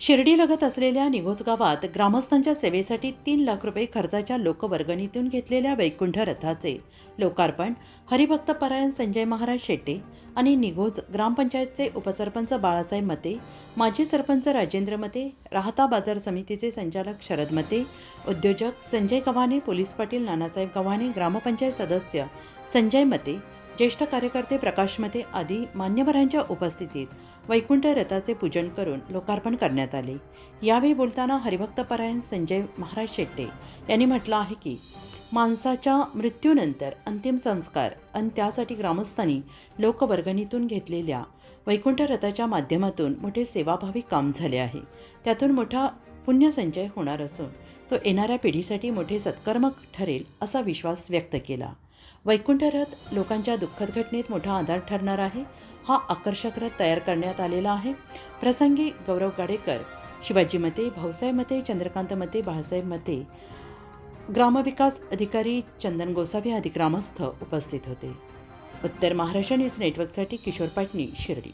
शिर्डीलगत असलेल्या निघोज गावात ग्रामस्थांच्या सेवेसाठी तीन लाख रुपये खर्चाच्या लोकवर्गणीतून घेतलेल्या वैकुंठ रथाचे लोकार्पण हरिभक्त परायण संजय महाराज शेट्टे आणि निघोज ग्रामपंचायतचे उपसरपंच बाळासाहेब मते माजी सरपंच राजेंद्र मते राहता बाजार समितीचे संचालक शरद मते उद्योजक संजय गव्हाणे पोलीस पाटील नानासाहेब गव्हाणे ग्रामपंचायत सदस्य संजय मते ज्येष्ठ कार्यकर्ते प्रकाश मते आदी मान्यवरांच्या उपस्थितीत वैकुंठ रथाचे पूजन करून लोकार्पण करण्यात आले. यावेळी बोलताना हरिभक्तपरायण संजय महाराज शेट्टे यांनी म्हटलं आहे की माणसाच्या मृत्यूनंतर अंतिम संस्कार आणि त्यासाठी ग्रामस्थांनी लोकवर्गणीतून घेतलेल्या वैकुंठ रथाच्या माध्यमातून मोठे सेवाभावी काम झाले आहे. त्यातून मोठा पुण्यसंचय होणार असून तो येणाऱ्या पिढीसाठी मोठे सत्कर्मक ठरेल असा विश्वास व्यक्त केला. वैकुंठ रथ लोकांच्या दुःखद घटनेत मोठा आधार ठरणार आहे. हा आकर्षक रथ तयार करण्यात आलेला आहे. प्रसंगी गौरव गाडेकर शिवाजी मते भाऊसाहेब मते चंद्रकांत मते बाळासाहेब मते. ग्रामविकास अधिकारी चंदन गोसावी आदी ग्रामस्थ उपस्थित होते. उत्तर महाराष्ट्र न्यूज नेटवर्कसाठी किशोर पाटणी शिर्डी.